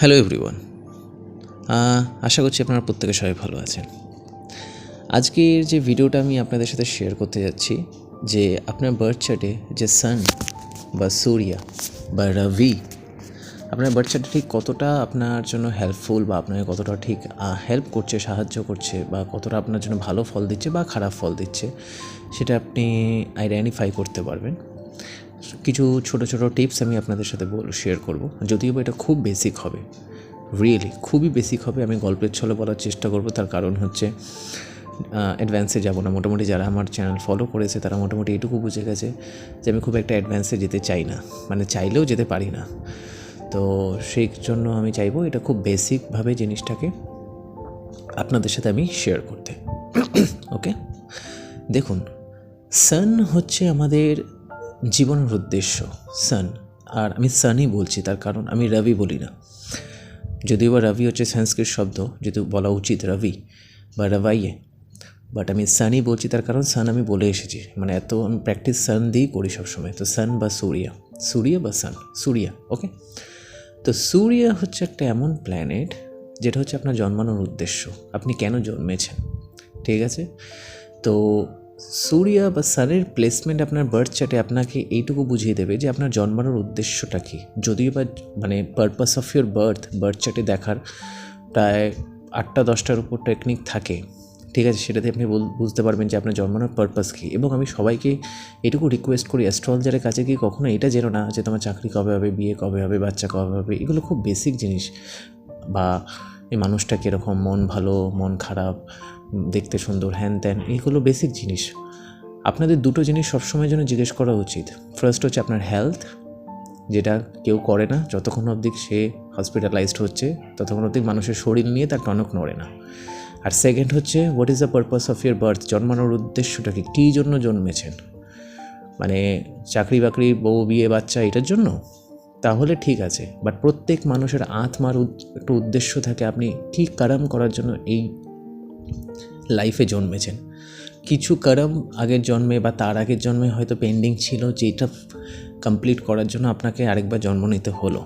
Hello everyone আশা করছি আপনারা প্রত্যেকে সবাই ভালো আছেন। আজকের যে ভিডিওটা আমি আপনাদের সাথে শেয়ার করতে যাচ্ছি, যে আপনার বার্থ চার্টে যে সান বা সূর্যা বা রবি, আপনার বার্থ চার্টে ঠিক কতটা আপনার জন্য হেল্পফুল বা আপনাকে কতটা ঠিক হেল্প করছে, সাহায্য করছে বা কতটা আপনার জন্য ভালো ফল দিচ্ছে বা খারাপ ফল দিচ্ছে, সেটা আপনি আইডেন্টিফাই করতে পারবেন। কিছু ছোট ছোট টিপস আমি আপনাদের সাথে বল শেয়ার করব। যদিও এটা খুব বেসিক হবে। রিয়েলি খুবই বেসিক হবে। আমি গল্পের ছলে বলার চেষ্টা করব। তার কারণ হচ্ছে অ্যাডভান্সে যাব না। মোটামুটি যারা আমার চ্যানেল ফলো করেছে, তারা মোটামুটি এটুকু বুঝে গেছে যে আমি খুব একটা অ্যাডভান্সে যেতে চাই না। মানে চাইলেও যেতে পারি না। তো সেই জন্য আমি চাইব এটা খুব বেসিকভাবে জিনিসটাকে আপনাদের সাথে আমি শেয়ার করতে। ওকে দেখুন সান হচ্ছে আমাদের জীবনের উদ্দেশ্য সান আর আমি সানই বলছি, তার কারণ আমি রবি বলি না। যদিও বা রবি হচ্ছে সংস্কৃত শব্দ, যেহেতু বলা উচিত রবি বা রবাইয়ে। বাট আমি সানই বলছি, তার কারণ সান আমি বলে এসেছি। মানে এত আমি প্র্যাকটিস সান দিয়েই করি সবসময়। তো সান বা সূর্যা। সূর্য বা সান সূর্য ওকে তো সূর্য হচ্ছে একটা এমন প্ল্যানেট যেটা হচ্ছে আপনার জন্মানোর উদ্দেশ্য। আপনি কেন জন্মেছেন? ঠিক আছে? তো সূর্য বা সানের প্লেসমেন্ট আপনার বার্থ চার্টে আপনাকে এইটুকু বুঝিয়ে দেবে যে আপনার জন্মানোর উদ্দেশ্যটা কী। যদিও বা মানে purpose of your birth birth চার্টে দেখার প্রায় আটটা, দশটার উপর টেকনিক থাকে। ঠিক আছে, সেটাতে আপনি বুঝতে পারবেন যে আপনার জন্মানোর পারপাস কী। এবং আমি সবাইকে এটুকু রিকোয়েস্ট করি অ্যাস্ট্রোলজারের কাছে গিয়ে কখনো এটা জেনো না যে তোমার চাকরি কবে হবে, বিয়ে কবে হবে, বাচ্চা কবে হবে, এগুলো খুব বেসিক জিনিস। বা এই মানুষটা কীরকম, মন ভালো, মন খারাপ, দেখতে সুন্দর, হ্যান ত্যান এইগুলো বেসিক জিনিস। আপনাদের দুটো জিনিস সবসময় জন্য জিজ্ঞেস করা উচিত। ফার্স্ট হচ্ছে আপনার হেলথ যেটা কেউ করে না, যতক্ষণ অবধি সে হসপিটালাইজড হচ্ছে, ততক্ষণ অবধি মানুষের শরীর নিয়ে তার টনক নড়ে না। আর সেকেন্ড হচ্ছে what is the purpose of your birth জন্মানোর উদ্দেশ্যটা কি? কী জন্য জন্মেছেন? মানে চাকরি বাকরি বউ, বিয়ে, বাচ্চা, এটার জন্য? তাহলে ঠিক আছে বাট প্রত্যেক মানুষের আত্মার একটা উদ্দেশ্য থাকে আপনি ঠিক কারাম করার জন্য এই লাইফে জন্মেছেন। কিছু কারম আগের জন্মে বা তার আগের জন্মে হয়তো পেন্ডিং ছিল, যেটা কমপ্লিট করার জন্য আপনাকে আরেকবার জন্ম নিতে হলো।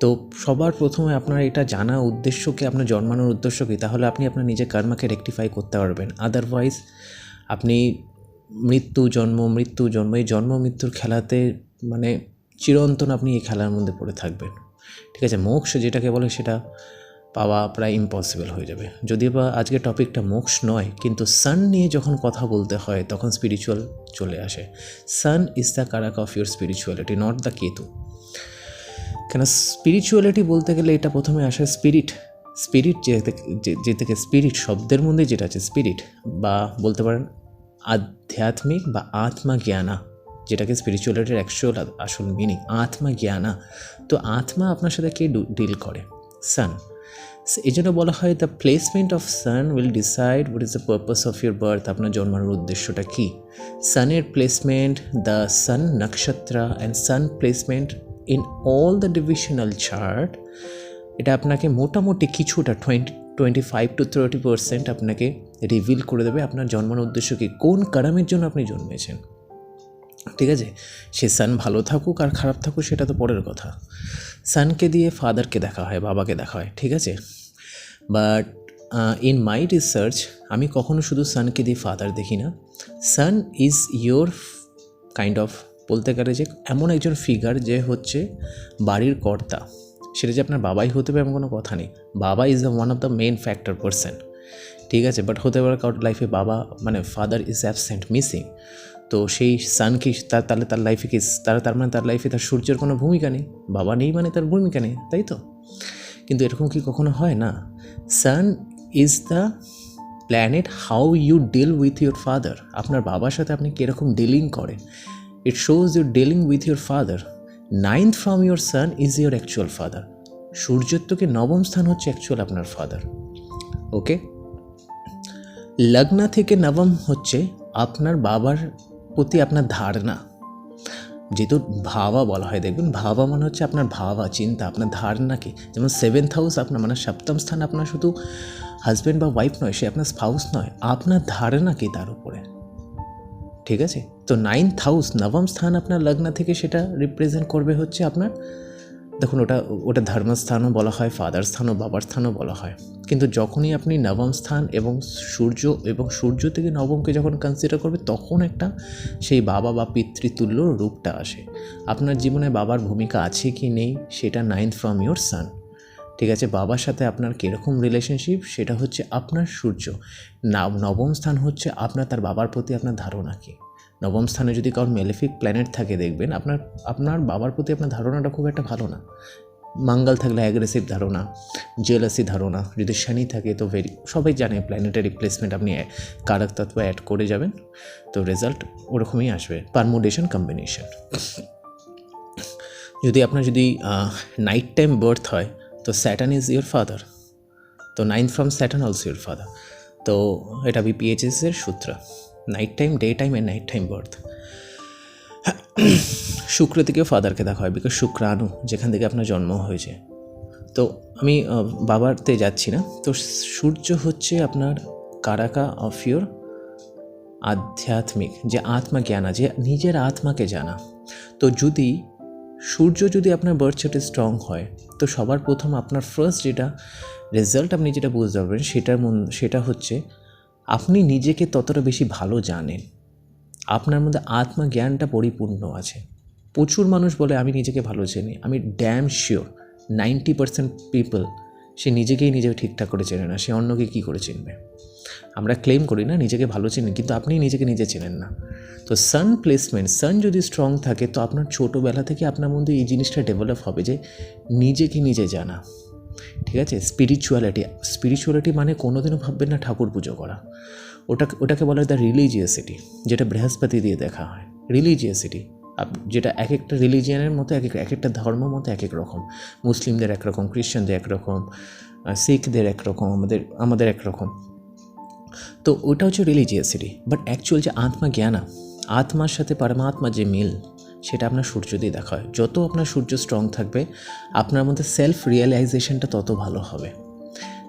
তো সবার প্রথমে আপনার এটা জানা উদ্দেশ্য কি, আপনার জন্মানোর উদ্দেশ্য কী, তাহলে আপনি আপনার নিজের কর্মাকে রেকটিফাই করতে পারবেন। আদারওয়াইজ আপনি মৃত্যু জন্ম মৃত্যু জন্ম, এই জন্ম মৃত্যুর খেলাতে মানে চিরন্তন আপনি এই খেলার মধ্যে পড়ে থাকবেন। ঠিক আছে, মোক্ষ যেটাকে বলে সেটা পাওয়া প্রায় ইম্পসিবল হয়ে যাবে। যদিও বা আজকের টপিকটা মোক্ষ নয়, কিন্তু সান নিয়ে যখন কথা বলতে হয়, তখন স্পিরিচুয়াল চলে আসে। Sun is the karak of your spirituality not the Ketu কেন স্পিরিচুয়ালিটি বলতে গেলে এটা প্রথমে আসে স্পিরিট স্পিরিট যে থেকে- স্পিরিট শব্দের মধ্যে যেটা আছে স্পিরিট বা বলতে পারেন আধ্যাত্মিক বা আত্মা জ্ঞানা। যেটাকে স্পিরিচুয়ালিটির অ্যাকচুয়াল আসল মিনিং আত্মা জ্ঞানা। তো আত্মা আপনার সাথে কে ডিল করে? সান এই জন্য বলা হয় the placement of sun will decide what is the purpose of your birth আপনার জন্মানোর উদ্দেশ্যটা কী? সানের placement the sun nakshatra and sun placement in all the divisional chart এটা আপনাকে মোটামুটি কিছুটা twenty twenty five to thirty percent আপনাকে reveal করে দেবে আপনার জন্মানোর উদ্দেশ্য কী? কোন কারামের জন্য আপনি জন্মেছেন? ঠিক আছে? সে সান ভালো থাকুক আর খারাপ থাকুক সেটা তো পরের কথা। সানকে দিয়ে ফাদারকে দেখা হয়, বাবাকে দেখা হয়, ঠিক আছে? বাট ইন মাই রিসার্চ আমি কখনো শুধু সানকে দিয়ে ফাদার দেখি না। Sun is your kind of বলতে গেলে যে এমন একজন ফিগার যে হচ্ছে বাড়ির কর্তা। সেটা যে আপনার বাবাই হতে পারে এমন কোনো কথা নেই। বাবা is the one of the main factor person ঠিক আছে? বাট হতে পারে কারোর লাইফে বাবা মানে ফাদার ইজ অ্যাবসেন্ট মিসিং তো সেই সান কি তার তাহলে তার লাইফে কি, তার তার মানে তার লাইফে তার সূর্যের কোনো ভূমিকা নেই? বাবা নেই মানে তার ভূমিকা নেই, তাই তো? কিন্তু এরকম কি কখনো হয় না? Sun is the planet how you deal with your father আপনার বাবার সাথে আপনি কীরকম ডিলিং করেন? It shows your dealing with your father ninth from your sun is your actual father সূর্যের থেকে নবম স্থান হচ্ছে অ্যাকচুয়াল আপনার ফাদার ওকে লগ্ন থেকে নবম হচ্ছে আপনার বাবার প্রতি আপনার ধারণা। যেহেতু ভাবা বলা হয় দেখবেন ভাবা মানে হচ্ছে আপনার ভাবা, চিন্তা, আপনার ধারণা কি যেমন সেভেন্থ হাউস আপনার মানে সপ্তম স্থান আপনার শুধু হাজব্যান্ড বা ওয়াইফ নয়, সে আপনার স্পাউস নয়, আপনার ধারণা কি তার উপরে। ঠিক আছে? তো নাইন্থ হাউস নবম স্থান আপনার লগ্ন থেকে সেটা রিপ্রেজেন্ট করবে হচ্ছে আপনার দেখুন, ওটা ওটা ধর্মস্থানও বলা হয় ফাদার স্থানও বাবার স্থানও বলা হয়। কিন্তু যখনই আপনি নবম স্থান এবং সূর্য এবং সূর্য থেকে নবমকে যখন কনসিডার করবে, তখন একটা সেই বাবা বা পিতৃতুল্য রূপটা আসে। আপনার জীবনে বাবার ভূমিকা আছে কি নেই, সেটা নাইন্থ ফ্রম ইয়োর সান ঠিক আছে, বাবার সাথে আপনার কীরকম রিলেশনশিপ সেটা হচ্ছে আপনার সূর্য। নবম স্থান হচ্ছে আপনার, তার বাবার প্রতি আপনার ধারণা কী? নবম স্থানে যদি কারোর মেলিফিক প্ল্যানেট থাকে দেখবেন, আপনার আপনার বাবার প্রতি আপনার ধারণাটা খুব একটা ভালো না। মাঙ্গাল থাকলে অ্যাগ্রেসিভ ধারণা জেলাসি ধারণা, যদি শনি থাকে তো ভেরি সবাই জানে প্ল্যানেটারি রিপ্লেসমেন্ট আপনি কারক তত্ত্ব অ্যাড করে যাবেন, তো রেজাল্ট ওরকমই আসবে। পারমোডেশন কম্বিনেশন যদি আপনার যদি নাইট টাইম বার্থ হয়, তো স্যাটান ইজ ইউর ফাদার তো ninth from Saturn also your father তো এটা বিপিএইচএসের সূত্র। Night time day time and night time birth শুক্র থেকেও ফাদারকে দেখা হয় বিকজ শুক্রাণু, যেখান থেকে আপনার জন্ম হয়েছে। তো আমি বাবারতে যাচ্ছি না। তো সূর্য হচ্ছে আপনার কারাকা অফ ইউর আধ্যাত্মিক, যে আত্মা জ্ঞানা যে নিজের আত্মাকে জানা। তো যদি সূর্য যদি আপনার বার্থ চার্টে স্ট্রং হয়, তো সবার প্রথম আপনার ফার্স্ট যেটা রেজাল্ট আপনি যেটা বুঝতে পারবেন, সেটার সেটা হচ্ছে আপনি নিজেকে ততটা বেশি ভালো জানেন। আপনার মধ্যে আত্মা জ্ঞানটা পরিপূর্ণ আছে। প্রচুর মানুষ বলে, আমি নিজেকে ভালো চিনি। আমি damn sure ninety percent people say নিজেকেই নিজেকে ঠিকঠাক করে চেনে না। সে অন্যকে কী করে চিনবে? আমরা ক্লেম করি না, নিজেকে ভালো চিনি, কিন্তু আপনি নিজেকে নিজে চেনেন না। তো সান প্লেসমেন্ট সান যদি স্ট্রং থাকে, তো আপনার ছোটোবেলা থেকে আপনার মধ্যে এই জিনিসটা ডেভেলপ হবে যে, নিজেকে নিজে জানা। ঠিক আছে? স্পিরিচুয়ালিটি স্পিরিচুয়ালিটি মানে কোনোদিনও ভাববেন না ঠাকুর পুজো করা। ওটা, ওটাকে বলা হয় দ্য রিলিজিয়াসিটি যেটা বৃহস্পতি দিয়ে দেখা হয়। রিলিজিয়াসিটি যেটা এক একটা রিলিজিয়ানের মতো এক এক এক একটা ধর্ম মতো এক এক রকম। মুসলিমদের একরকম খ্রিশ্চানদের একরকম শিখদের একরকম, আমাদের আমাদের একরকম। তো ওটা হচ্ছে রিলিজিয়াসিটি বাট অ্যাকচুয়াল যে আত্মা জ্ঞানা, আত্মার সাথে পরমাত্মা যে মিল সেটা আপনার সূর্য দিয়ে দেখা হয়। যত আপনার সূর্য স্ট্রং থাকবে, আপনার মধ্যে সেলফ রিয়েলাইজেশনটা তত ভালো হবে।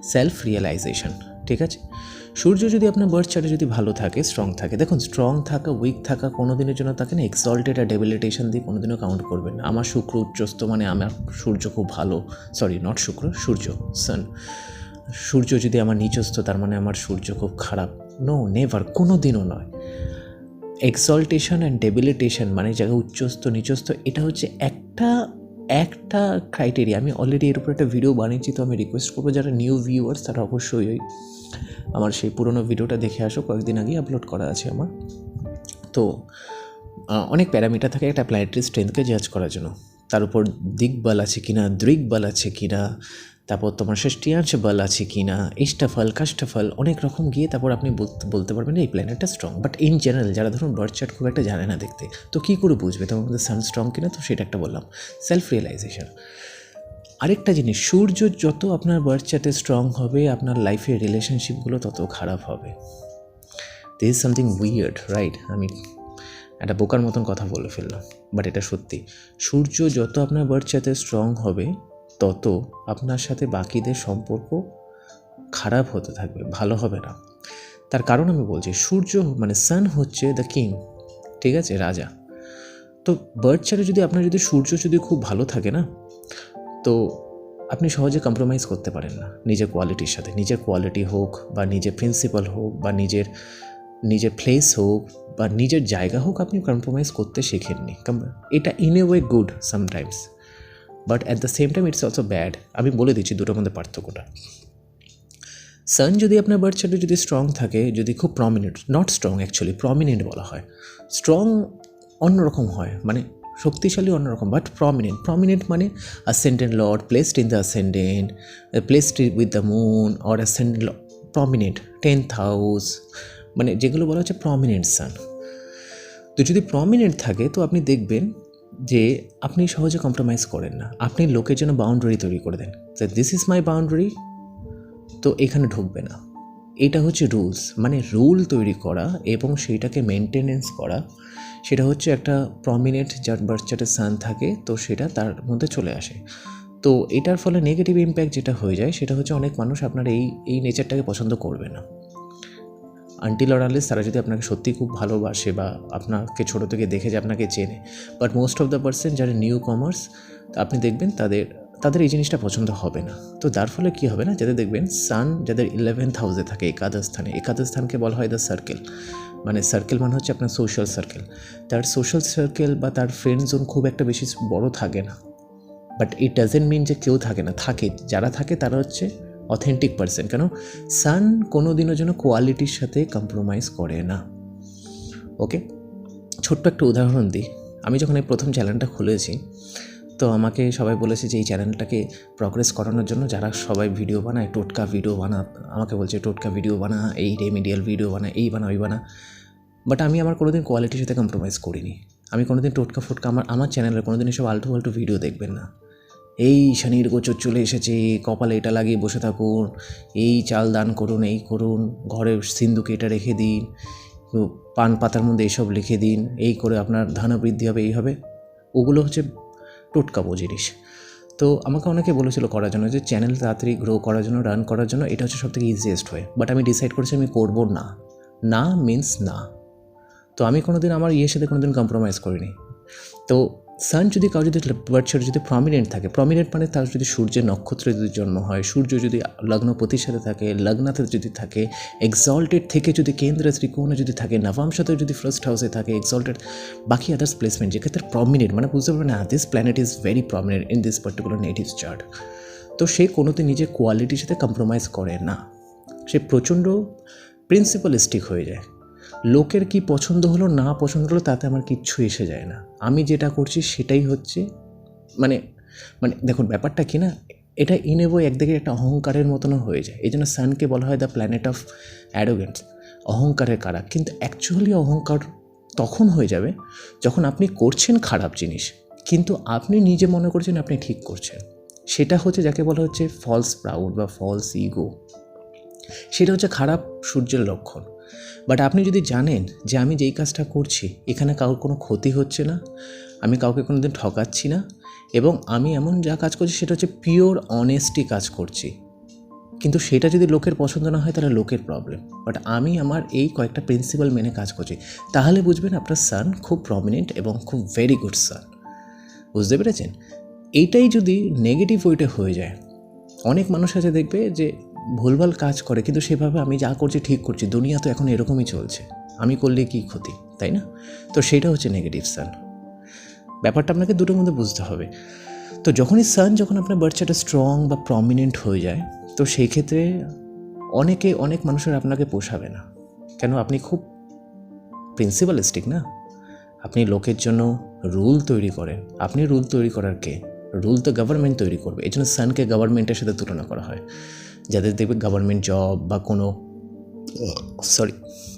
সেলফ রিয়েলাইজেশন ঠিক আছে? সূর্য যদি আপনার বার্থ চার্টে যদি ভালো থাকে স্ট্রং থাকে, দেখুন স্ট্রং থাকা উইক থাকা কোনো দিনের জন্য তাকে না এক্সল্টেড আর ডেবিলিটেশন দিয়ে কোনো দিনও কাউন্ট করবেন আমার শুক্র উচ্চস্ত মানে আমার সূর্য খুব ভালো সরি নট শুক্র, সূর্য সান সূর্য যদি আমার নিচস্থ, তার মানে আমার সূর্য খুব খারাপ। নো নেভার কোনো দিনও নয়। এক্সল্টেশন অ্যান্ড ডেবিলিটেশন মানে জায়গায় উচ্চস্থ, নিচস্থ, এটা হচ্ছে একটা একটা ক্রাইটেরিয়া আমি অলরেডি এর উপর একটা ভিডিও বানিয়েছি, তো আমি রিকোয়েস্ট করব যারা নিউ ভিউয়ার্স তারা অবশ্যই ওই আমার সেই পুরনো ভিডিওটা দেখে আসো, কয়েকদিন আগেই আপলোড করা আছে আমার। তো অনেক প্যারামিটার থাকে একটা প্ল্যানেটারি স্ট্রেংথকে জাজ করার জন্য। তার উপর দিকবাল আছে কিনা, দৃকবল আছে কিনা তারপর তোমার ষষ্ঠিয়াংশ বল আছে কি না ইষ্টফল কাষ্টফল অনেক রকম গিয়ে তারপর আপনি বলতে- পারবেন এই প্ল্যানেটটা স্ট্রং বাট ইন জেনারেল যারা ধরুন বার্থ চার্ট খুব একটা জানে না দেখতে, তো কী করে বুঝবে তোমার মধ্যে সান স্ট্রং কিনা? তো সেটা একটা বললাম। সেলফ রিয়েলাইজেশন আরেকটা জিনিস, সূর্য যত আপনার বার্থ চার্টে স্ট্রং হবে, আপনার লাইফের রিলেশনশিপগুলো তত খারাপ হবে। This is something weird right আমি একটা বোকার মতন কথা বলে ফেললাম বাট এটা সত্যি। সূর্য যত আপনার বার্থ চার্টে স্ট্রং হবে তত আপনার সাথে বাকিদের সম্পর্ক খারাপ হতে থাকবে, ভালো হবে না। তার কারণ আমি বলছি, সূর্য মানে সান হচ্ছে দ্য কিং ঠিক আছে, রাজা। তো বার্থ চার্টে যদি আপনার যদি সূর্য যদি খুব ভালো থাকে না, তো আপনি সহজে কম্প্রোমাইজ করতে পারেন না। নিজের কোয়ালিটির সাথে, নিজের কোয়ালিটি হোক বা নিজের প্রিন্সিপাল হোক বা নিজের নিজের প্লেস হোক বা নিজের জায়গা হোক, আপনি কম্প্রোমাইজ করতে শেখেননি। এটা in a way good sometimes but at the same time it's also bad আমি বলে দিচ্ছি দুটোর মধ্যে পার্থক্যটা। সান যদি আপনার বার্থ চার্টে যদি স্ট্রং থাকে, যদি খুব prominent not strong actually prominent বলা হয় স্ট্রং অন্যরকম হয় মানে শক্তিশালী অন্যরকম বাট প্রমিনেন্ট প্রমিনেন্ট মানে ascendant lord placed in the ascendant placed with the moon or ascendant prominent tenth house মানে যেগুলো বলা হচ্ছে প্রমিনেন্ট সান তো যদি প্রমিনেন্ট থাকে, তো আপনি দেখবেন যে আপনি সহজে কম্প্রোমাইজ করেন না। আপনি লোকের জন্য বাউন্ডারি তৈরি করে দেন। দিস ইজ মাই বাউন্ডারি তো এখানে ঢুকবে না। এটা হচ্ছে রুলস মানে রুল তৈরি করা এবং সেইটাকে মেনটেনেন্স করা। সেটা হচ্ছে একটা প্রমিনেন্ট যার চার্টে সান থাকে, তো সেটা তার মধ্যে চলে আসে। তো এটার ফলে নেগেটিভ ইম্প্যাক্ট যেটা হয়ে যায়, সেটা হচ্ছে অনেক মানুষ আপনার এই এই নেচারটাকে পছন্দ করবে না। আন্টিল অর আনলেস তারা যদি আপনাকে সত্যি খুব ভালোবাসে বা আপনাকে ছোটো থেকে দেখে যে আপনাকে চেনে। But most of the person যারা নিউ কমার্স আপনি দেখবেন তাদের তাদের এই জিনিসটা পছন্দ হবে না। তো তার ফলে কী হবে না? যাদের দেখবেন সান যাদের ইলেভেন্থ হাউসে থাকে একাদশ স্থানে একাদশ স্থানকে বলা হয় দ্য সার্কেল মানে সার্কেল মানে হচ্ছে আপনার সোশ্যাল সার্কেল তার সোশ্যাল সার্কেল বা তার ফ্রেন্ড জোন খুব একটা বেশি বড় থাকে না। বাট ইট ডাজেন্ট মিন যে কেউ থাকে না, থাকে। যারা থাকে তারা হচ্ছে অথেন্টিক পার্সন কেন? সান কোনো দিনের জন্য কোয়ালিটির সাথে কম্প্রোমাইজ করে না। ওকে ছোট্ট একটা উদাহরণ দিই। আমি যখন এই প্রথম চ্যানেলটা খুলেছি, তো আমাকে সবাই বলেছে যে এই চ্যানেলটাকে প্রগ্রেস করানোর জন্য যারা সবাই ভিডিও বানায়, টোটকা ভিডিও বানা, আমাকে বলছে টোটকা ভিডিও বানা, এই রেমিডিয়াল ভিডিও বানা, এই বানা, ওই বানা। বাট আমি আমার কোনোদিন কোয়ালিটির সাথে কম্প্রোমাইজ করিনি। আমি কোনোদিন টোটকা ফোটকা আমার আমার চ্যানেলে কোনোদিন এসব আলটু ফালটু ভিডিও দেখবেন না। এই শনির গোচর চলে এসেছে, কপালে এটা লাগিয়ে বসে থাকুন, এই চাল দান করুন, এই করুন ঘরে সিন্ধুকে এটা রেখে দিন, পান পাতার মধ্যে এইসব লিখে দিন, এই করে আপনার বৃদ্ধি হবে, এই হবে। ওগুলো হচ্ছে টোটকাবো জিনিস। তো আমাকে অনেকে বলেছিল করার জন্য যে চ্যানেল তাড়াতাড়ি গ্রো করার জন্য রান করার জন্য, এটা হচ্ছে সবথেকে ইজিয়েস্ট ওয়ে বাট আমি ডিসাইড করেছি আমি করব না। না মিন্স না। তো আমি কোনো দিন আমার ইয়ের সাথে কোনো দিন কম্প্রোমাইজ করিনি। তো সান যদি কাউ যদি বার্চার যদি প্রমিনেন্ট থাকে প্রমিনেন্ট মানে তার যদি সূর্যের নক্ষত্রে যদি জন্ম হয়, সূর্য যদি লগ্নপতির সাথে থাকে, লগ্নাতে যদি থাকে এক্সল্টেড থেকে যদি কেন্দ্রে, ত্রিকোণে যদি থাকে নবাংশতে যদি ফার্স্ট হাউসে থাকে এক্সল্টেড বাকি আদার্স প্লেসমেন্ট যেক্ষেত্রে প্রমিনেন্ট মানে বুঝতে পারবেন না this planet is very prominent in this particular native chart তো সে কোনোদিন নিজের কোয়ালিটির সাথে কম্প্রোমাইজ করে না। সে প্রচণ্ড প্রিন্সিপালিস্টিক হয়ে যায়। লোকের কি পছন্দ হলো, না পছন্দ হলো, তাতে আমার কিচ্ছু এসে যায় না। আমি যেটা করছি, সেটাই হচ্ছে মানে মানে দেখুন, ব্যাপারটা কি না, এটা ইনেবো একদিকে একটা অহংকারের মতনও হয়ে যায়। এই জন্য সানকে বলা হয় দ্য প্ল্যানেট অফ অ্যারোগেন্স অহংকারের কারা। কিন্তু অ্যাকচুয়ালি অহংকার তখন হয়ে যাবে, যখন আপনি করছেন খারাপ জিনিস, কিন্তু আপনি নিজে মনে করছেন আপনি ঠিক করছেন। সেটা হচ্ছে যাকে বলা হচ্ছে ফলস প্রাউড বা ফলস ইগো সেটা হচ্ছে খারাপ সূর্যের লক্ষণ। বাট আপনি যদি জানেন যে আমি যেই কাজটা করছি, এখানে কারোর কোনো ক্ষতি হচ্ছে না, আমি কাউকে কোনো দিন ঠকাচ্ছি না, এবং আমি এমন যা কাজ করছি সেটা হচ্ছে পিওর অনেস্টি কাজ করছি। কিন্তু সেটা যদি লোকের পছন্দ না হয়, তাহলে লোকের প্রবলেম বাট আমি আমার এই কয়েকটা প্রিন্সিপাল মেনে কাজ করছি। তাহলে বুঝবেন আপনার সান খুব প্রমিনেন্ট এবং খুব ভেরি গুড সান বুঝতে পেরেছেন? এইটাই যদি নেগেটিভ ওইটা হয়ে যায়, অনেক মানুষ আছে দেখবে যে ভুলভাল কাজ করে, কিন্তু সেভাবে আমি যা করছি ঠিক করছি, দুনিয়া তো এখন এরকমই চলছে। আমি করলে কি ক্ষতি, তাই না? তো সেটা হচ্ছে নেগেটিভ সান ব্যাপারটা আপনাকে দুটোর মধ্যে বুঝতে হবে। তো যখনই সান যখন আপনার বাচ্চাটা স্ট্রং বা প্রমিনেন্ট হয়ে যায়, তো সেই ক্ষেত্রে অনেকে, অনেক মানুষের আপনাকে পোষাবে না। কেন? আপনি খুব প্রিন্সিপালিস্টিক না? আপনি লোকের জন্য রুল তৈরি করেন। আপনি রুল তৈরি করার কে? রুল তো গভর্নমেন্ট তৈরি করবে। এই জন্য সানকে গভর্নমেন্টের সাথে তুলনা করা হয়। যাদের দেখবে গভর্নমেন্ট জব বা কোনো সরি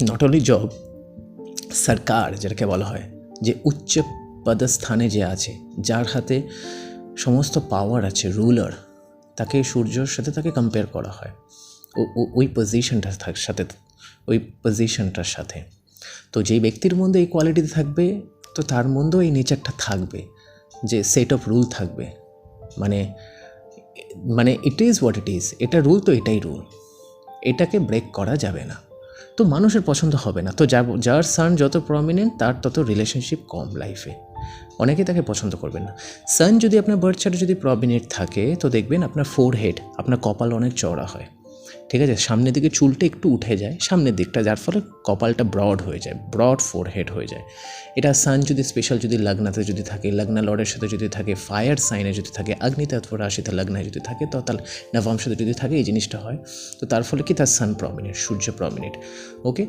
নট অনলি জব সরকার যেটাকে বলা হয়, যে উচ্চ পদস্থানে যে আছে, যার হাতে সমস্ত পাওয়ার আছে রুলার তাকে সূর্যর সাথে তাকে কম্পেয়ার করা হয়। ও ওই পজিশনটার সাথে, ওই পজিশনটার সাথে। তো যেই ব্যক্তির মধ্যে এই কোয়ালিটি থাকবে, তো তার মধ্যেও এই নেচারটা থাকবে, যে সেট অফ রুল থাকবে। মানে মানে it is what it is এটা রুল তো এটাই রুল এটাকে ব্রেক করা যাবে না। তো মানুষের পছন্দ হবে না। তো যার সান যত প্রমিনেন্ট তার তত রিলেশনশিপ কম লাইফে অনেকে তাকে পছন্দ করবে না। সান যদি আপনার বার্থ চার্টে যদি প্রমিনেন্ট থাকে, তো দেখবেন আপনার ফোর হেড আপনার কপাল অনেক চওড়া হয়। ঠিক আছে? সামনের দিকে চুলটা একটু উঠে যায়, সামনের দিকটা, যার ফলে কপালটা ব্রড হয়ে যায় ব্রড ফোর হেড হয়ে যায়। এটা সান যদি স্পেশাল যদি লগ্নাতে যদি থাকে, লগ্না লর্ডের সাথে যদি থাকে ফায়ার সাইনে যদি থাকে অগ্নিতত্ত্ব রাশিতে লগ্নায় যদি থাকে তো তার নবংশতে যদি থাকে, এই জিনিসটা হয়, তো তার ফলে কি? তার সান প্রমিনেট সূর্য প্রমিনেট ওকে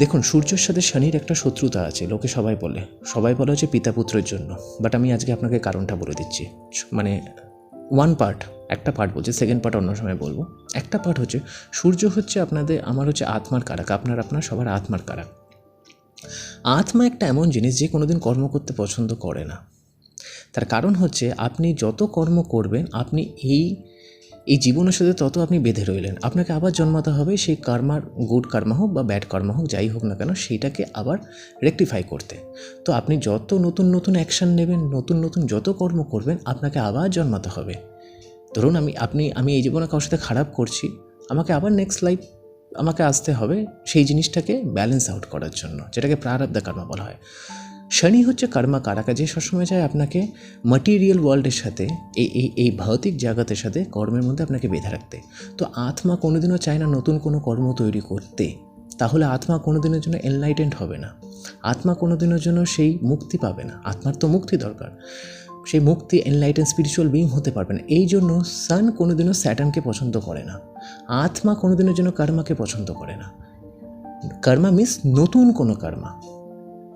দেখুন, সূর্যের সাথে শনির একটা শত্রুতা আছে, লোকে সবাই বলে। সবাই বলে হচ্ছে পিতা পুত্রের জন্য বাট আমি আজকে আপনাকে কারণটা বলে দিচ্ছি। মানে ওয়ান পার্ট একটা পার্ট বলছি সেকেন্ড পার্ট অন্য সময় বলব। একটা পার্ট হচ্ছে, সূর্য হচ্ছে আপনাদের, আমার হচ্ছে আত্মার কারাক, আপনার আপনার সবার আত্মার কারাক। আত্মা একটা এমন জিনিস যে কোনো দিন কর্ম করতে পছন্দ করে না। তার কারণ হচ্ছে, আপনি যত কর্ম করবেন, আপনি এই এই জীবনের সাথে তত আপনি বেঁধে রইলেন। আপনাকে আবার জন্মাতে হবে সেই কর্মার গুড কর্মা হোক বা ব্যাড কর্মা হোক, যাই হোক না কেন সেইটাকে আবার রেকটিফাই করতে। তো আপনি যত নতুন নতুন অ্যাকশান নেবেন, নতুন নতুন যত কর্ম করবেন, আপনাকে আবার জন্মাতে হবে। ধরুন আমি, আপনি, আমি এই জীবনে কারোর সাথে খারাপ করছি, আমাকে আবার নেক্সট লাইফ আমাকে আসতে হবে সেই জিনিসটাকে ব্যালেন্স আউট করার জন্য, যেটাকে প্রারব্ধ কর্ম বলা হয়। শনি হচ্ছে কর্মা কারাকা, যে সবসময় চায় আপনাকে মাটিরিয়াল ওয়ার্ল্ডের সাথে, এই এই এই ভৌতিক জাগতের সাথে কর্মের মধ্যে আপনাকে বেঁধে রাখতে। তো আত্মা কোনোদিনও চায় না নতুন কোনো কর্ম তৈরি করতে। তাহলে আত্মা কোনোদিনের জন্য এনলাইটেন্ড হবে না। আত্মা কোনোদিনের জন্য সেই মুক্তি পাবে না। আত্মার তো মুক্তি দরকার। সেই মুক্তি এনলাইটেন স্পিরিচুয়াল বিং হতে পারবে না। এই জন্য সান কোনোদিনও স্যাটানকে পছন্দ করে না। আত্মা কোনোদিনের জন্য কর্মাকে পছন্দ করে না। কর্মা মিন্স নতুন কোনো কর্মা।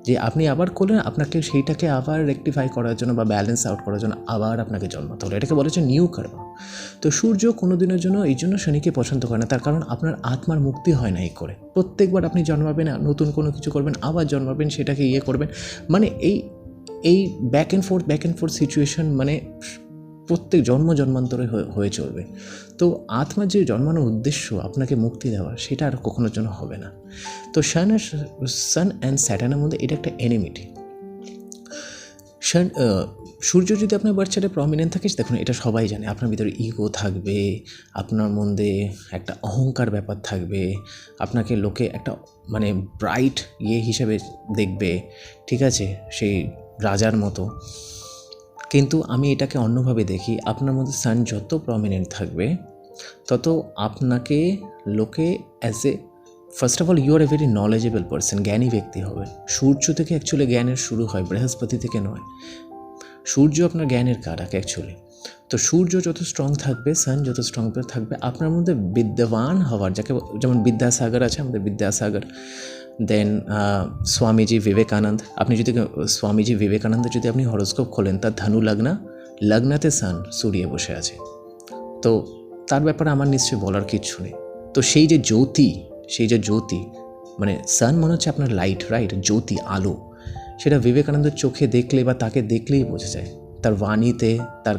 যে আপনি আবার করলেন, আপনাকে সেইটাকে আবার রেকটিফাই করার জন্য বা ব্যালেন্স আউট করার জন্য আবার আপনাকে জন্মাতে হলো এটাকে বলেছে নিউ কর্মা তো সূর্য কোনো দিনের জন্য এই জন্য শনিকে পছন্দ করে না। তার কারণ আপনার আত্মার মুক্তি হয় না এই করে। প্রত্যেকবার আপনি জন্মাবেন, নতুন কোনো কিছু করবেন, আবার জন্মাবেন, সেটাকে ইয়ে করবেন। মানে এই এই back and forth back and forth situation মানে প্রত্যেক জন্ম জন্মান্তরে হয়ে- চলবে। তো আত্মার যে জন্মানোর উদ্দেশ্য আপনাকে মুক্তি দেওয়া, সেটা আর কখনোর জন্য হবে না। তো সান সান অ্যান্ড স্যাটানের মধ্যে এটা একটা এনিমিটি সান সূর্য যদি আপনার বাচ্চাটা প্রমিনেন্ট থাকে, দেখুন এটা সবাই জানে। আপনার ভিতরে ইগো থাকবে, আপনার মধ্যে একটা অহংকার ব্যাপার থাকবে, আপনাকে লোকে একটা মানে ব্রাইট ইয়ে হিসাবে দেখবে, ঠিক আছে? সেই রাজার মতো। কিন্তু আমি এটাকে অন্যভাবে দেখি। আপনার মধ্যে সান যত প্রমিনেন্ট থাকবে, তত আপনাকে লোকে as a first of all you are a very knowledgeable person জ্ঞানী ব্যক্তি হবে সূর্য থেকে অ্যাকচুয়ালি জ্ঞানের শুরু হয়, বৃহস্পতি থেকে নয়। সূর্য আপনার জ্ঞানের কারক অ্যাকচুয়ালি তো সূর্য যত স্ট্রং থাকবে সান যত স্ট্রং থাকবে, আপনার মধ্যে বিদ্যাবান হওয়ার, যাকে যেমন বিদ্যাসাগর আছে, আমাদের বিদ্যাসাগর দেন স্বামীজি বিবেকানন্দ আপনি যদি স্বামীজি বিবেকানন্দ যদি আপনি হরস্কোপ খোলেন, তার ধনু লগ্না, লগ্নাতে সান সূর্যে বসে আছে। তো তার ব্যাপারে আমার নিশ্চয়ই বলার কিচ্ছু নেই। তো সেই যে জ্যোতি, সেই যে জ্যোতি মানে সান মনে হচ্ছে আপনার লাইট রাইট জ্যোতি, আলো। সেটা বিবেকানন্দের চোখে দেখলে বা তাকে দেখলেই বোঝা যায়। তার বাণীতে, তার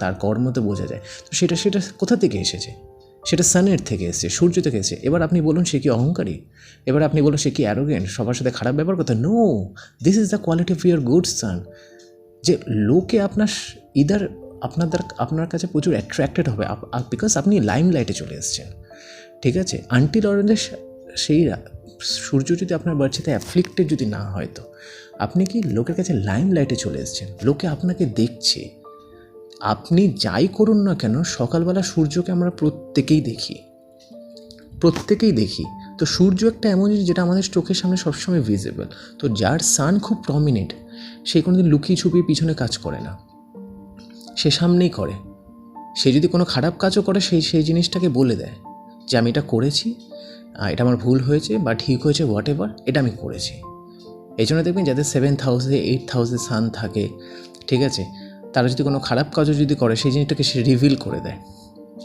তার কর্মতে বোঝা যায়। তো সেটা সেটা কোথা থেকে এসেছে? সেটা সানের থেকে এসেছে, সূর্য থেকে এসেছে। এবার আপনি বলুন সে কি অহংকারী? এবার আপনি বলুন সে কি অ্যারোগেন্ট সবার সাথে খারাপ ব্যবহার করতে no this is the quality of your good sun যে লোকে আপনার ইদার আপনাদের আপনার কাছে প্রচুর অ্যাট্রাক্টেড হবে বিকজ আপনি লাইম লাইটে চলে এসেছেন। ঠিক আছে? আন্টি লরেন্সের সেই সূর্য যদি আপনার বাচ্চাতে অ্যাফ্লিক্টেড যদি না হয় তো, আপনি কি লোকের কাছে লাইম লাইটে চলে এসেছেন? লোকে আপনাকে দেখছে। আপনি যাই করুন না কেন, সকালবেলা সূর্যকে আমরা প্রত্যেকেই দেখি। প্রত্যেকেই দেখি। তো সূর্য একটা এমন জিনিস যেটা আমাদের চোখের সামনে সবসময় ভিজিবল তো যার সান খুব প্রমিনেন্ট সে কোনোদিন লুকিয়ে ছুপিয়ে পিছনে কাজ করে না। সে সামনেই করে। সে যদি কোনো খারাপ কাজও করে সেই সেই জিনিসটাকে বলে দেয় যে, আমি এটা করেছি এটা আমার ভুল হয়েছে বা ঠিক হয়েছে হোয়াট এভার এটা আমি করেছি। এই জন্য দেখবেন যাদের সেভেন্থ হাউসে এইট হাউসে সান থাকে, ঠিক আছে? তারা যদি কোনো খারাপ কাজও যদি করে, সেই জিনিসটাকে সে রিভিল করে দেয়।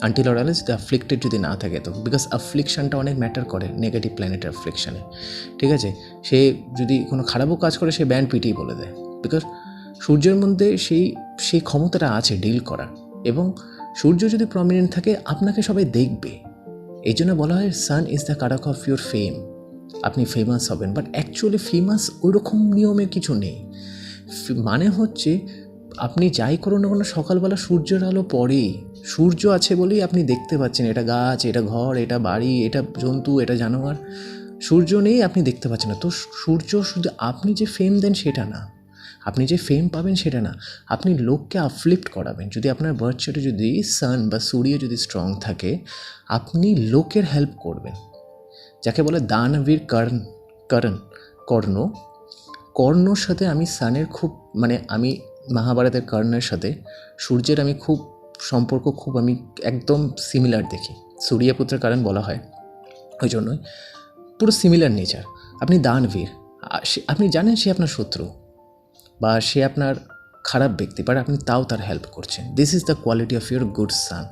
আনটিল অরালে যদি অ্যাফ্লিক্টেড যদি না থাকে, তো বিকজ অ্যাফ্লিকশনটা অনেক ম্যাটার করে নেগেটিভ প্ল্যানেটের অ্যাফ্লিকশানে ঠিক আছে? সে যদি কোনো খারাপও কাজ করে, সে ব্যান্ড পিটিয়ে বলে দেয়। বিকজ সূর্যের মধ্যে সেই সেই ক্ষমতাটা আছে ডিল করার। এবং সূর্য যদি প্রমিনেন্ট থাকে, আপনাকে সবাই দেখবে। এই জন্য বলা হয় sun is the কারাক of your fame আপনি ফেমাস হবেন। বাট অ্যাকচুয়ালি ফেমাস ওইরকম নিয়মে কিছু নেই। মানে হচ্ছে আপনি যাই করুন না কোনো, সকালবেলা সূর্যের আলো পড়েই। সূর্য আছে বলেই আপনি দেখতে পাচ্ছেন, এটা গাছ, এটা ঘর, এটা বাড়ি, এটা জন্তু, এটা জানোয়ার। সূর্য নেই, আপনি দেখতে পাচ্ছেন না। তো সূর্য শুধু আপনি যে ফেম দেন সেটা না, আপনি যে ফেম পাবেন সেটা না, আপনি লোককে আপলিফ্ট করাবেন। যদি আপনার বার্থ চার্টে যদি সান বা সূর্য যদি স্ট্রং থাকে, আপনি লোকের হেল্প করবেন। যাকে বলে দানবীর কর্ণ কর্ণ কর্ণ। কর্ণর সাথে আমি সানের খুব মানে আমি মহাভারতের কর্ণের সাথে সূর্যের আমি খুব সম্পর্ক খুব আমি একদম সিমিলার দেখি। সূর্যপুত্রের কারণ বলা হয়। ওই জন্যই পুরো সিমিলার নেচার আপনি দানবীর আপনি জানেন সে আপনার শত্রু বা সে আপনার খারাপ ব্যক্তি বাট আপনি তাও তার হেল্প করছেন। This is the quality of your good sun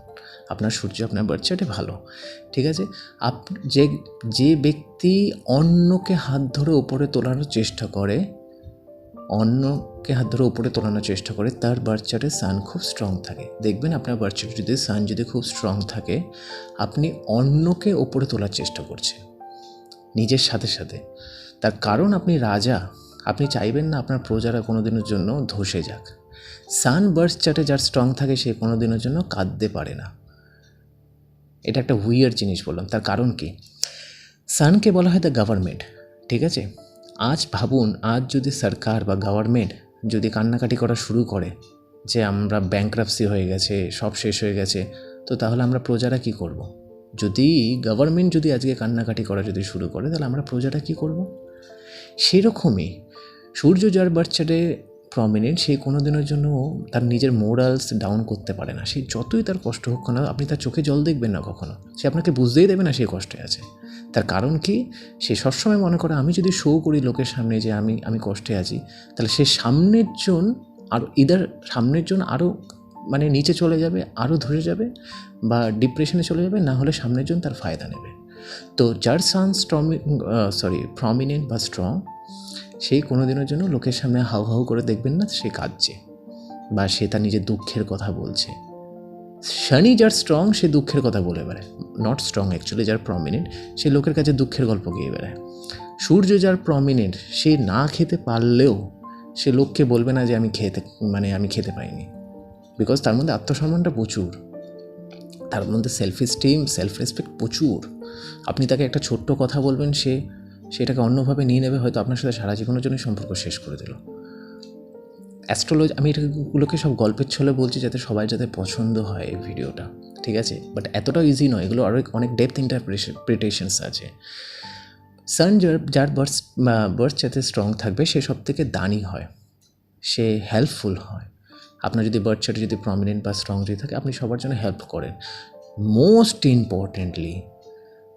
আপনার সূর্য, আপনার বার্থ ভালো। ঠিক আছে? আপ, যে যে ব্যক্তি অন্যকে হাত ধরে উপরে তোলানোর চেষ্টা করে অন্যকে হাত ধরে উপরে তোলানোর চেষ্টা করে, তার বার্থ সান খুব স্ট্রং থাকে। দেখবেন আপনার বার্থ চার্টে যদি সান যদি খুব স্ট্রং থাকে, আপনি অন্যকে ওপরে তোলার চেষ্টা করছেন, নিজের সাথে সাথে। তার কারণ আপনি রাজা, আপনি চাইবেন না আপনার প্রজারা কোনো দিনের জন্য ধসে যাক। সান বার্থ চার্টে যার স্ট্রং থাকে, সে কোনো দিনের জন্য কাঁদতে পারে না। এটা একটা হুইয়ার জিনিস বললাম, তার কারণ কি? সানকে বলা হয় দ্য গভর্নমেন্ট ঠিক আছে? আজ ভাবুন, আজ যদি সরকার বা গভর্নমেন্ট যদি কান্নাকাটি করা শুরু করে যে আমরা ব্যাংক্রাপসি হয়ে গেছে, সব শেষ হয়ে গেছে, তো তাহলে আমরা প্রজারা কি করব। যদি গভর্নমেন্ট যদি আজকে কান্নাকাটি করা যদি শুরু করে, তাহলে আমরা প্রজারা কি করব। সেরকমই সূর্য যার বাচ্চাটে প্রমিনেন্ট সে কোনো দিনের জন্য তার নিজের মোরালস ডাউন করতে পারে না সে যতই তার কষ্ট হোক না আপনি তার চোখে জল দেখবেন না কখনো সে আপনাকে বুঝতেই দেবে না সে কষ্টে আছে তার কারণ কি? সে সবসময় মনে করে, আমি যদি শো করি লোকের সামনে যে আমি আমি কষ্টে আছি, তাহলে সে সামনের জন আর ইদার সামনের জন আরও মানে নিচে চলে যাবে আরও ধরে যাবে বা ডিপ্রেশনে চলে যাবে, না হলে সামনের জন তার ফায়দা নেবে। তো যার সান স্ট্রং সরি প্রমিনেন্ট বা স্ট্রং সেই কোনো দিনের জন্য লোকের সামনে হাউ হাউ করে দেখবেন না, সে কাঁদছে বা সে তার নিজের দুঃখের কথা বলছে। শনি যার স্ট্রং সে দুঃখের কথা বলে বেড়ায়। নট স্ট্রং অ্যাকচুয়ালি যার প্রমিনেন্ট সে লোকের কাছে দুঃখের গল্প গিয়ে বেড়ায়। সূর্য যার প্রমিনেন্ট সে না খেতে পারলেও সে লোককে বলবে না যে আমি খেতে মানে আমি খেতে পাইনি। বিকজ তার মধ্যে আত্মসম্মানটা প্রচুর। তার মধ্যে সেলফ স্টিম সেলফ রেসপেক্ট প্রচুর। আপনি তাকে একটা ছোট্ট কথা বলবেন, সে সেটাকে অন্যভাবে নিয়ে নেবে, হয়তো আপনার সাথে সারা জীবনের জন্য সম্পর্ক শেষ করে দিল। অ্যাস্ট্রোলজি আমি এটাগুলোকে সব গল্পের ছলে বলছি যাতে সবাই যাতে পছন্দ হয় এই ভিডিওটা, ঠিক আছে? বাট এতটাও ইজি নয়, এগুলো আরও অনেক ডেপথ ইন্টারপ্রিটেশনস আছে। সান যার যার বার্থ বার্থ যাতে স্ট্রং থাকবে, সে সব থেকে দানি হয়, সে হেল্পফুল হয়। আপনার যদি বার্থ চার্টে যদি প্রমিনেন্ট বা স্ট্রং যদি থাকে, আপনি সবার জন্য হেল্প করেন। মোস্ট ইম্পর্টেন্টলি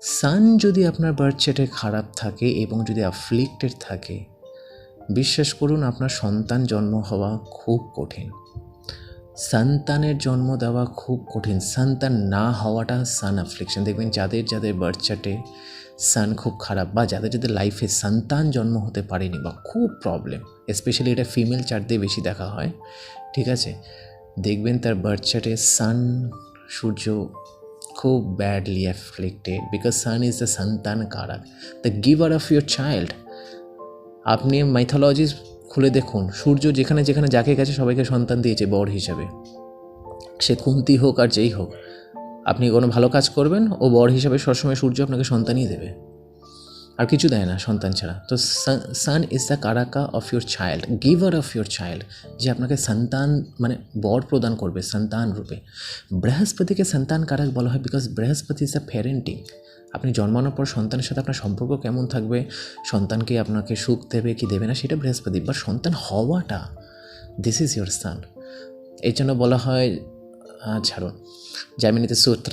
সান যদি আপনার বার্থ চার্টে খারাপ থাকে এবং যদি অ্যাফ্লিক্টেড থাকে বিশ্বাস করুন, আপনার সন্তান জন্ম হওয়া খুব কঠিন। সন্তানের জন্ম দেওয়া খুব কঠিন। সন্তান না হওয়াটা সান অ্যাফ্লিকশন দেখবেন যাদের যাদের বার্থ চার্টে সান খুব খারাপ বা যাদের যাদের লাইফে সন্তান জন্ম হতে পারেনি বা খুব প্রবলেম স্পেশালি এটা ফিমেল চার্ট বেশি দেখা হয়, ঠিক আছে? দেখবেন তার বার্থ চার্টে সান সূর্য খুব badly afflicted because sun is the সন্তান কারাক the giver of your child আপনি মাইথোলজি খুলে দেখুন। সূর্য যেখানে যেখানে যাকে গেছে সবাইকে সন্তান দিয়েছে বর হিসাবে। সে কুন্তি হোক আর যেই হোক, আপনি কোনো ভালো কাজ করবেন, ও বর হিসাবে সবসময় সূর্য আপনাকে সন্তানই দেবে। আর কিছু দেয় না সন্তান ছাড়া। তো sun is the কারাকা of your child giver of your child যে আপনাকে সন্তান মানে বর প্রদান করবে, সন্তান রূপে। বৃহস্পতিকে সন্তান কারাক বলা হয়? বিকজ বৃহস্পতি ইজ দ্য প্যারেন্টিং আপনি জন্মানোর পর সন্তানের সাথে আপনার সম্পর্ক কেমন থাকবে? সন্তানকে আপনাকে সুখ দেবে, কি দেবে না? সেটা বৃহস্পতি বা সন্তান হওয়াটা দিস ইজ ইয়োর সান এই জন্য বলা হয় ছাড়ুন জ্যামিনিতে সূত্র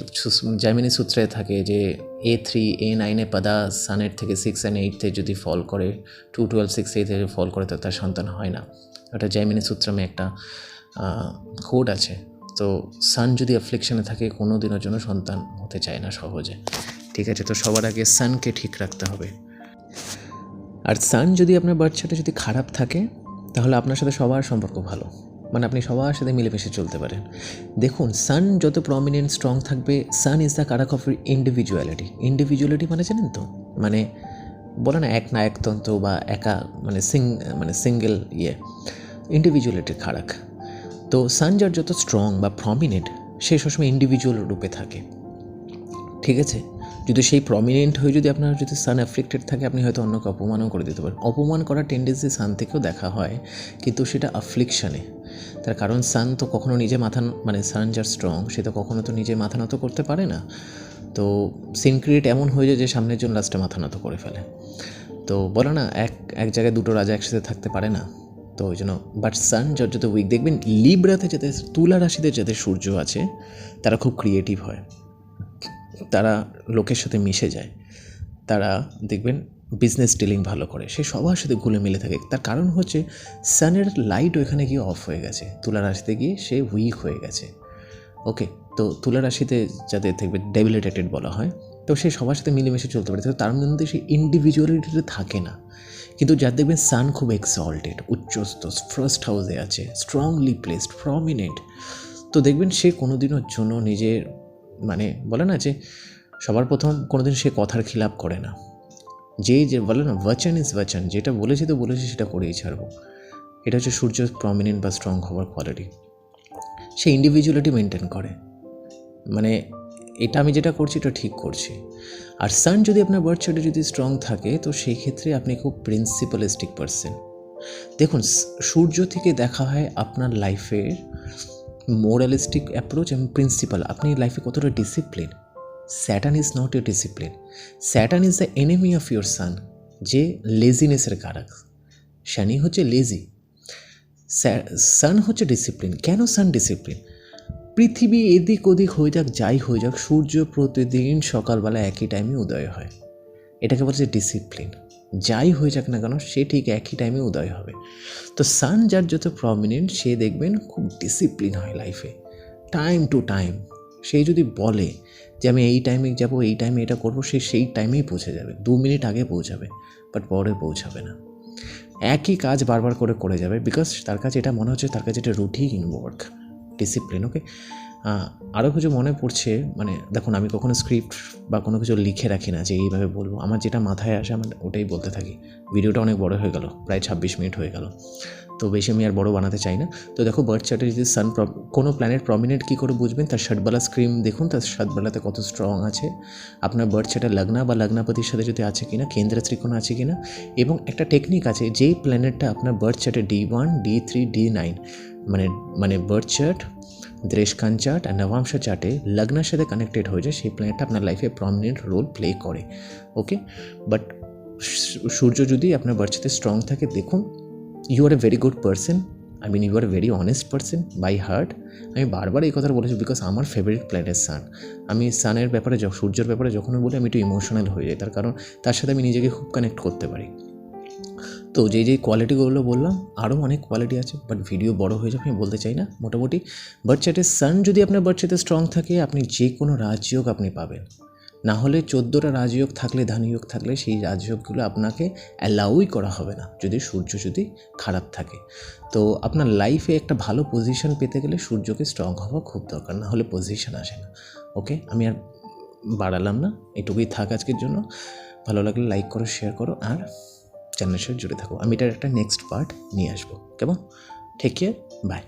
জ্যামিনি সূত্রে থাকে যে এ থ্রি এ নাইনে পাদা সানের থেকে সিক্স অ্যান্ড এইটতে যদি ফল করে টু টুয়েলভ সিক্স এইটে ফল করে, তো তার সন্তান হয় না। ওটা জ্যামিনি সূত্রামে একটা কোড আছে। তো সান যদি অ্যাফ্লিকশনে থাকে, কোনো দিনের জন্য সন্তান হতে চায় না সহজে। ঠিক আছে, তো সবার আগে সানকে ঠিক রাখতে হবে। আর সান যদি আপনার বাচ্চাটা যদি খারাপ থাকে, তাহলে আপনার সাথে সবার সম্পর্ক ভালো। মানে আপনি সবার সাথে মিলেমিশে চলতে পারেন। দেখুন, সান যত প্রমিনেন্ট স্ট্রং থাকবে, sun is the কারাক of individuality individuality মানে জানেন তো? মানে বলে না, এক না একতন্ত্র বা একা মানে সিং মানে সিঙ্গেল ইয়ে। ইন্ডিভিজুয়ালিটির খারাক তো সান যার যত স্ট্রং বা প্রমিনেন্ট সে সবসময় ইন্ডিভিজুয়াল রূপে থাকে। ঠিক আছে? যদি সেই প্রমিনেন্ট হয়ে যদি আপনার যদি সান অ্যাফ্লিক্টেড থাকে, আপনি হয়তো অন্যকে অপমানও করে দিতে পারেন। অপমান করার টেন্ডেন্সি সান থেকেও দেখা হয়, কিন্তু সেটা অ্যাফ্লিকশানে তার কারণ সান তো কখনো নিজে মাথা মানে সান যার স্ট্রং সে তো কখনো তো নিজে মাথা নত করতে পারে না। তো সিনক্রিয়েট এমন হয়ে যায় যে সামনের জন লাস্টে মাথা নত করে ফেলে। তো বলো না, এক এক জায়গায় দুটো রাজা একসাথে থাকতে পারে না। তো ওই জন্য বাট সান যার যত উইক দেখবেন লিব্রাতে যাতে, তুলা রাশিতে যাতে সূর্য আছে, তারা খুব ক্রিয়েটিভ হয়। তারা লোকের সাথে মিশে যায়। তারা দেখবেন বিজনেস ডিলিং ভালো করে। সে সবার সাথে গুলে মিলে থাকে। তার কারণ হচ্ছে সানের লাইট ওইখানে গিয়ে অফ হয়ে গেছে। তুলা রাশিতে গিয়ে সে উইক হয়ে গেছে। ওকে তো তুলা রাশিতে যাদের থাকবে ডেবিলিটেটেড বলা হয়, তো সে সবার সাথে মিলেমিশে চলতে পারে। তার মধ্যে সে ইন্ডিভিজুয়ালিটিতে থাকে না। কিন্তু যার দেখবেন সান খুব এক্সল্টেড উচ্চস্ত ফার্স্ট হাউসে আছে স্ট্রংলি প্লেসড প্রমিনেন্ট তো দেখবেন সে কোনো দিনের জন্য নিজের মানে বলে না যে সবার প্রথম কোনোদিন সে কথার খিলাপ করে না। যে যে বলে না ওয়াচন ইজ ওয়াচন যেটা বলেছি তো বলেছি সেটা করেই ছাড়বো। এটা হচ্ছে সূর্য প্রমিনেন্ট বা স্ট্রং হওয়ার কোয়ালিটি সে ইন্ডিভিজুয়ালিটি মেনটেন করে। মানে এটা আমি যেটা করছি, এটা ঠিক করছি। আর সান যদি আপনার বার্থ চার্টে যদি স্ট্রং থাকে, তো সেই ক্ষেত্রে আপনি খুব প্রিন্সিপালিস্টিক পারসন দেখুন, সূর্য থেকে দেখা হয় আপনার লাইফের মোরালিস্টিক অ্যাপ্রোচ এবং প্রিন্সিপাল আপনি লাইফে কতটা discipline Saturn is not your discipline Saturn is the enemy of your sun যে লেজিনেসের কারক। শনি হচ্ছে লেজি সান হচ্ছে ডিসিপ্লিন কেন সান ডিসিপ্লিন পৃথিবী এদিক ওদিক হয়ে যাক, যাই হয়ে যাক, সূর্য প্রতিদিন সকালবেলা একই টাইমে উদয় হয়। এটাকে বলছে ডিসিপ্লিন যাই হয়ে যাক না কেন, সে ঠিক একই টাইমে উদয় হবে। তো সান যার যত প্রমিনেন্ট সে দেখবেন খুব ডিসিপ্লিন হয় লাইফে টাইম টু টাইম সে যদি বলে যে আমি এই টাইমে যাব, এই টাইমে এটা করব, সে সেই টাইমেই পৌঁছে যাবে। দু মিনিট আগে পৌঁছাবে বাট পরে পৌঁছাবে না। একই কাজ বারবার করে করে যাবে বিকজ তার কাছে এটা মনে হচ্ছে, তার কাছে এটা রুটিন ওয়ার্ক ডিসিপ্লিন ওকে আরও কিছু মনে পড়ছে মানে দেখুন, আমি কখনো স্ক্রিপ্ট বা কোনো কিছু লিখে রাখি না যে এইভাবে বলব। আমার যেটা মাথায় আসে আমার ওটাই বলতে থাকি। ভিডিওটা অনেক বড় হয়ে গেল, প্রায় ছাব্বিশ মিনিট হয়ে গেল। তো বেশি আমি আর বড় বানাতে চাই না। তো দেখো বার্থ চার্টে যদি সান কোনো প্ল্যানেট প্রমিনেন্ট কী করে বুঝবেন? তার ষটবেলা স্ক্রিম দেখুন, তার ষটবেলাতে কত স্ট্রং আছে। আপনার বার্থ চার্টে লগ্না বা লগ্নাপতির সাথে যদি আছে কিনা কেন্দ্রে ত্রিকোণ আছে কি না এবং একটা টেকনিক আছে, যেই প্ল্যানেটটা আপনার বার্থ চার্টে D one D three D nine মানে মানে বার্থ চার্ট দ্রেশকান চার্ট আর নবাংশ চার্টে লগ্নের সাথে কানেক্টেড হয়ে যায়। সেই প্ল্যানেটটা আপনার লাইফে প্রমিনেন্ট রোল প্লে করে। ওকে বাট সূর্য যদি আপনার বার্থচার্টে স্ট্রং থাকে, দেখুন you are a very good person I mean you are very honest person by heart আমি বারবার এই কথাটা বলেছি বিকজ আমার ফেভারিট প্ল্যানেট সান আমি সানের ব্যাপারে সূর্যের ব্যাপারে যখন বলি, আমি একটু ইমোশনাল হয়ে যাই। তার কারণ, তার সাথে আমি নিজেকে খুব কানেক্ট করতে পারি। তো যেই যেই কোয়ালিটিগুলো বললাম আরও অনেক কোয়ালিটি আছে বাট ভিডিও বড় হয়ে যাবে, আমি বলতে চাই না, মোটামুটি। বার্থচার্টের সান যদি আপনার বার্থচার্টে স্ট্রং থাকে, আপনি যে কোনো রাজযোগ আপনি পাবেন। না হলে চোদ্দোটা রাজযোগ থাকলে ধানযোগ থাকলে, সেই রাজযোগগুলো আপনাকে অ্যালাউই করা হবে না, যদি সূর্য যদি খারাপ থাকে। তো আপনার লাইফে একটা ভালো পজিশন পেতে গেলে সূর্যকে স্ট্রং হওয়া খুব দরকার, না হলে পজিশন আসে না। ওকে আমি আর বাড়ালাম না, এটুকুই থাক আজকের জন্য। ভালো লাগলে লাইক করো শেয়ার করো, আর চ্যানেলের সাথে জুড়ে থাকো। আমি এটার একটা নেক্সট পার্ট নিয়ে আসব। কেমন? ঠিক বাই